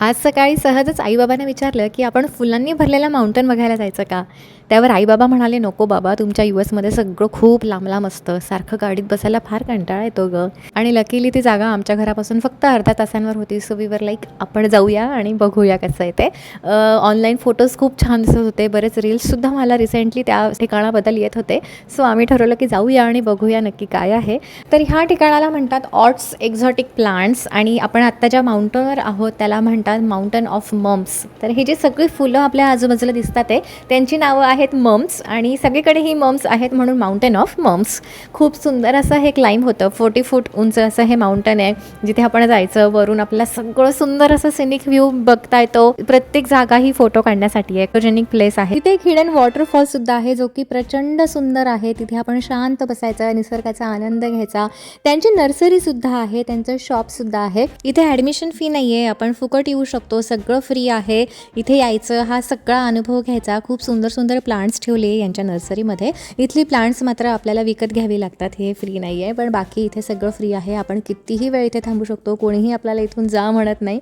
आज सकाळी सहजच आईबाबांना विचारलं की आपण फुलांनी भरलेला माउंटन बघायला जायचं का? त्यावर आईबाबा म्हणाले नको बाबा तुमच्या यू एसमध्ये सगळं खूप लांब लांब असतं. सारखं गाडीत बसायला फार कंटाळा येतो गं. आणि लकीली ती जागा आमच्या घरापासून फक्त अर्ध्या तासांवर होती. सो वीवर लाईक आपण जाऊया आणि बघूया कसं आहे ते. ऑनलाईन फोटोज खूप छान दिसत होते. बरेच रील्ससुद्धा मला रिसेंटली त्या ठिकाणाबद्दल येत होते. सो आम्ही ठरवलं की जाऊया आणि बघूया नक्की काय आहे. तर ह्या ठिकाणाला म्हणतात ऑट्स एक्झॉटिक प्लांट्स आणि आपण आत्ता ज्या माउंटनवर आहोत त्याला म्हणतात माउंटन ऑफ मम्स तर हे जे सगळी फुलं आपल्या आजूबाजूला दिसतात आहे त्यांची नावं आहेत मम्स आणि सगळीकडे ही मम्स आहेत म्हणून माउंटन ऑफ मम्स खूप सुंदर असं हे क्लाइंब होतं. फोर्टी फूट उंच असं हे माउंटन आहे. जिथे आपण जायचं वरून आपल्याला सगळं सुंदर असं सिनिक व्ह्यू बघता येतो. प्रत्येक जागा ही फोटो काढण्यासाठी एक्झोजेनिक प्लेस आहे. तिथे एक हिडन वॉटरफॉल सुद्धा आहे जो की प्रचंड सुंदर आहे. तिथे आपण शांत बसायचा निसर्गाचा आनंद घ्यायचा. त्यांची नर्सरी सुद्धा आहे त्यांचं शॉप सुद्धा आहे. इथे ऍडमिशन फी नाहीये. आपण फुकट येऊ शकतो. सगळं फ्री आहे. इथे यायचं. हा सगळा अनुभव घ्यायचा. खूप सुंदर सुंदर प्लांट्स ठेवले यांच्या नर्सरीमध्ये इथली प्लांट्स मात्र आपल्याला विकत घ्यावी लागतात. हे फ्री नाही आहे. पण बाकी इथे सगळं फ्री आहे. आपण कितीही वेळ इथे थांबू शकतो. कोणीही आपल्याला इथून जा म्हणत नाही.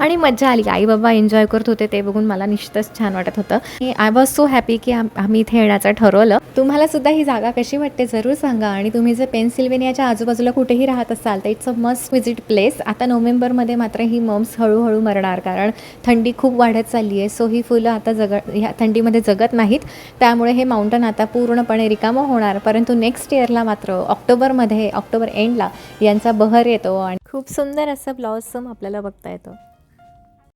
आणि मज्जा आली. आई बाबा एन्जॉय करत होते ते बघून मला निश्चितच छान वाटत होतं. आय वॉज सो हॅपी की आम्ही इथे येण्याचं ठरवलं. तुम्हाला सुद्धा ही जागा कशी वाटते जरूर सांगा. आणि तुम्ही जर पेन्सिल्वेनियाच्या आजूबाजूला कुठेही राहत असाल तर it's a must visit place आता नोव्हेंबरमध्ये मात्र ही मम्स हळूहळू मरणार. कारण थंडी खूप वाढत चालली आहे. सो ही फुलं आता जग ह्या थंडीमध्ये जगत नाहीत. त्यामुळे हे माउंटन आता पूर्णपणे रिकामं होणार. परंतु नेक्स्ट इयरला मात्र ऑक्टोबरमध्ये ऑक्टोबर एंडला यांचा बहर येतो. आणि खूप सुंदर असं ब्लॉसम आपल्याला बघता येतं.